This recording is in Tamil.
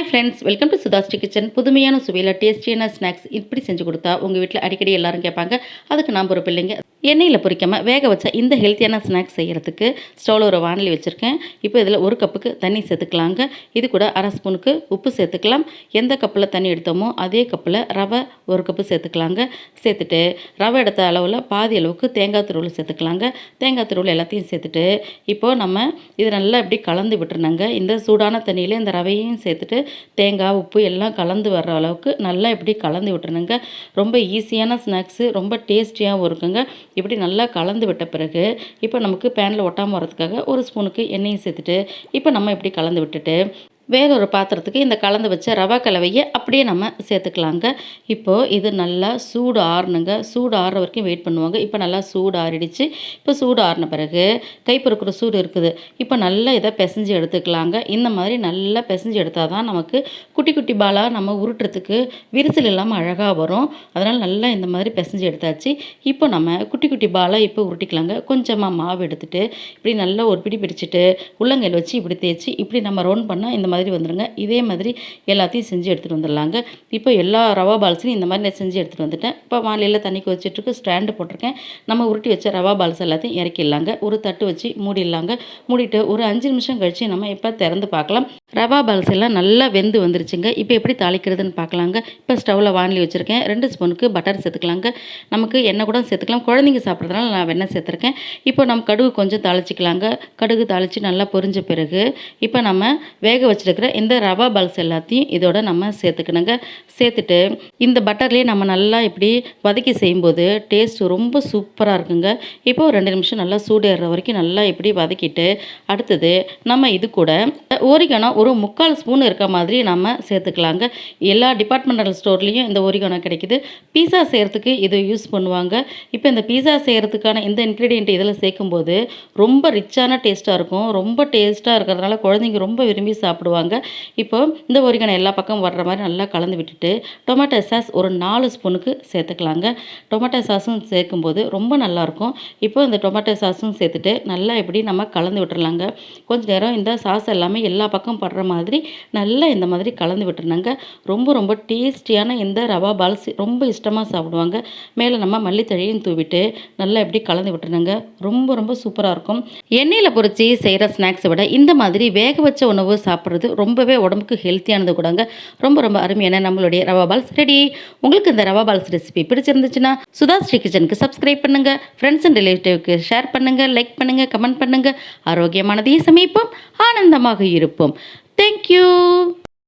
Hi friends welcome to Sudhashree kitchen புதுமையான சுவையில் டேஸ்டியான ஸ்நாக்ஸ் இப்படி செஞ்சு கொடுத்தா உங்கள் வீட்டில் அடிக்கடி எல்லாரும் கேட்பாங்க. அதுக்கு நாம் ஒரு பிள்ளைங்க எண்ணெயில் பொறிக்காமல் வேக வச்ச இந்த ஹெல்த்தியான ஸ்நாக்ஸ் செய்கிறதுக்கு ஸ்டவ்வில் ஒரு வானலி வச்சுருக்கேன். இப்போ இதில் ஒரு கப்புக்கு தண்ணி சேர்த்துக்கலாங்க. இது கூட அரை ஸ்பூனுக்கு உப்பு சேர்த்துக்கலாம். எந்த கப்பில் தண்ணி எடுத்தோமோ அதே கப்பில் ரவை ஒரு கப்பு சேர்த்துக்கலாங்க. சேர்த்துட்டு ரவை எடுத்த அளவில் பாதி அளவுக்கு தேங்காய் துருவல் சேர்த்துக்கலாங்க. தேங்காய் துருவல் எல்லாத்தையும் சேர்த்துட்டு இப்போது நம்ம இது நல்லா இப்படி கலந்து விட்டுருந்தாங்க இந்த சூடான தண்ணியில் இந்த ரவையும் சேர்த்துட்டு தேங்காய் உப்பு எல்லாம் கலந்து வர்ற அளவுக்கு நல்லா இப்படி கலந்து விட்டுருணுங்க ரொம்ப ஈஸியான ஸ்நாக்ஸு ரொம்ப டேஸ்டியாகவும் இருக்குங்க. இப்படி நல்லா கலந்து விட்ட பிறகு இப்போ நமக்கு பேனில் ஒட்டாமல் வரதுக்காக ஒரு ஸ்பூனுக்கு எண்ணெயும் சேர்த்துட்டு இப்போ நம்ம இப்படி கலந்து விட்டுட்டு வேற ஒரு பாத்திரத்துக்கு இந்த கலந்து வச்ச ரவா கலவையை அப்படியே நம்ம சேர்த்துக்கலாங்க. இப்போது இது நல்லா சூடு ஆறணுங்க. சூடு ஆறுற வரைக்கும் வெயிட் பண்ணுவாங்க. இப்போ நல்லா சூடு ஆறிடுச்சு. இப்போ சூடு ஆறின பிறகு கைப்பொறுக்கிற சூடு இருக்குது. இப்போ நல்லா இதை பிசைஞ்சு எடுத்துக்கலாங்க. இந்த மாதிரி நல்லா பிசைஞ்சு எடுத்தால் தான் நமக்கு குட்டி குட்டி பாலாக நம்ம உருட்டுறதுக்கு விரிசல் இல்லாமல் அழகாக வரும். அதனால் நல்லா இந்த மாதிரி பிசைஞ்சு எடுத்தாச்சு. இப்போ நம்ம குட்டி குட்டி பாலாக இப்போ உருட்டிக்கலாங்க. கொஞ்சமாக மாவு எடுத்துகிட்டு இப்படி நல்லா ஒரு பிடி பிடிச்சிட்டு உள்ளங்கையில் வச்சு இப்படி தேய்ச்சி இப்படி நம்ம ரவுண்ட் பண்ணால் இந்த மாதிரி வந்துடுங்க இதே மாதிரி எல்லாத்தையும் செஞ்சு எடுத்துகிட்டு வந்துடலாங்க இப்போ எல்லா ரவா பால்ஸையும் இந்த மாதிரி நான் செஞ்சு எடுத்துகிட்டு வந்துட்டேன். இப்போ வானிலையில் தண்ணி கொதிச்சிட்ருக்கு ஸ்டாண்டு போட்டிருக்கேன். நம்ம உருட்டி வச்ச ரவா பால்ஸ் எல்லாத்தையும் இறக்கிடலாங்க. ஒரு தட்டு வச்சு மூடிடலாங்க. மூடிட்டு ஒரு அஞ்சு நிமிஷம் கழித்து நம்ம இப்போ திறந்து பார்க்கலாம். ரவா பால்ஸ் எல்லாம் நல்லா வெந்து வந்துருச்சுங்க. இப்போ எப்படி தாளிக்கிறதுன்னு பார்க்கலாங்க. இப்போ ஸ்டவ்வில் வானிலி வச்சுருக்கேன். ரெண்டு ஸ்பூனுக்கு பட்டர் சேர்த்துக்கலாங்க. நமக்கு எண்ணெய் கூட சேர்த்துக்கலாம். குழந்தைங்க சாப்பிட்றதுனால நான் வெண்ணெய் சேர்த்துருக்கேன். இப்போ நம்ம கடுகு கொஞ்சம் தாளிச்சிக்கலாங்க. கடுகு தாளித்து நல்லா பொரிஞ்ச பிறகு இப்போ நம்ம வேக வச்சுருக்கிற இந்த ரவா பால்ஸ் எல்லாத்தையும் இதோட நம்ம சேர்த்துக்கணுங்க. சேர்த்துட்டு இந்த பட்டர்லேயே நம்ம நல்லா இப்படி வதக்கி செய்யும்போது டேஸ்ட் ரொம்ப சூப்பராக இருக்குங்க. இப்போ ரெண்டு நிமிஷம் நல்லா சூடேறுற வரைக்கும் நல்லா இப்படி வதக்கிட்டு அடுத்தது நம்ம இது கூட ஓரிகனோ ஒரு முக்கால் ஸ்பூன் இருக்க மாதிரி நம்ம சேர்த்துக்கலாங்க. எல்லா டிபார்ட்மெண்டல் ஸ்டோர்லேயும் இந்த ஓரிகனோ கிடைக்குது. பீஸா செய்கிறதுக்கு இதை யூஸ் பண்ணுவாங்க. இப்போ இந்த பீஸா செய்கிறதுக்கான இந்த இன்க்ரீடியன்ட் இதில் சேர்க்கும்போது ரொம்ப ரிச்சான டேஸ்ட்டாக இருக்கும். ரொம்ப டேஸ்ட்டாக இருக்கிறதுனால குழந்தைங்க ரொம்ப விரும்பி சாப்பிடுவாங்க. இப்போ இந்த ஓரிகனோ எல்லா பக்கம் வர்ற மாதிரி நல்லா கலந்து விட்டுட்டு டொமேட்டோ சாஸ் ஒரு நாலு ஸ்பூனுக்கு சேர்த்துக்கலாங்க. டொமேட்டோ சாஸும் சேர்க்கும்போது ரொம்ப நல்லாயிருக்கும். இப்போ இந்த டொமேட்டோ சாஸும் சேர்த்துட்டு நல்லா இப்படி நம்ம கலந்து விட்டுறலாங்க. கொஞ்ச நேரம் இந்த சாஸ் எல்லாமே எல்லா பக்கம் படுற மாதிரி நல்லா இந்த மாதிரி கலந்து விட்டுருந்தாங்க. ரொம்ப ரொம்ப டேஸ்டியான இந்த ரவா பால்ஸ் ரொம்ப இஷ்டமாக சாப்பிடுவாங்க. மேலே நம்ம மல்லித்தழையும் தூவிட்டு நல்லா எப்படி கலந்து விட்டுருந்தாங்க. ரொம்ப ரொம்ப சூப்பராக இருக்கும். எண்ணெயில் பொறிச்சு செய்கிற ஸ்நாக்ஸை விட இந்த மாதிரி வேக வச்ச உணவு சாப்பிட்றது ரொம்பவே உடம்புக்கு ஹெல்த்தியானது கூடங்க. ரொம்ப ரொம்ப அருமையான நம்மளுடைய ரவா பால்ஸ் ரெடி. உங்களுக்கு இந்த ரவா பால்ஸ் ரெசிபி பிடிச்சிருந்துச்சுன்னா சுதா ஸ்ரீ கிச்சனுக்கு சப்ஸ்கிரைப் பண்ணுங்க. ஃப்ரெண்ட்ஸ் அண்ட் ரிலேட்டிவ்க்கு ஷேர் பண்ணுங்க லைக் பண்ணுங்க கமெண்ட் பண்ணுங்க. ஆரோக்கியமானதையும் சமைப்போம் ஆனந்தமாக இருப்போம். தேங்க்யூ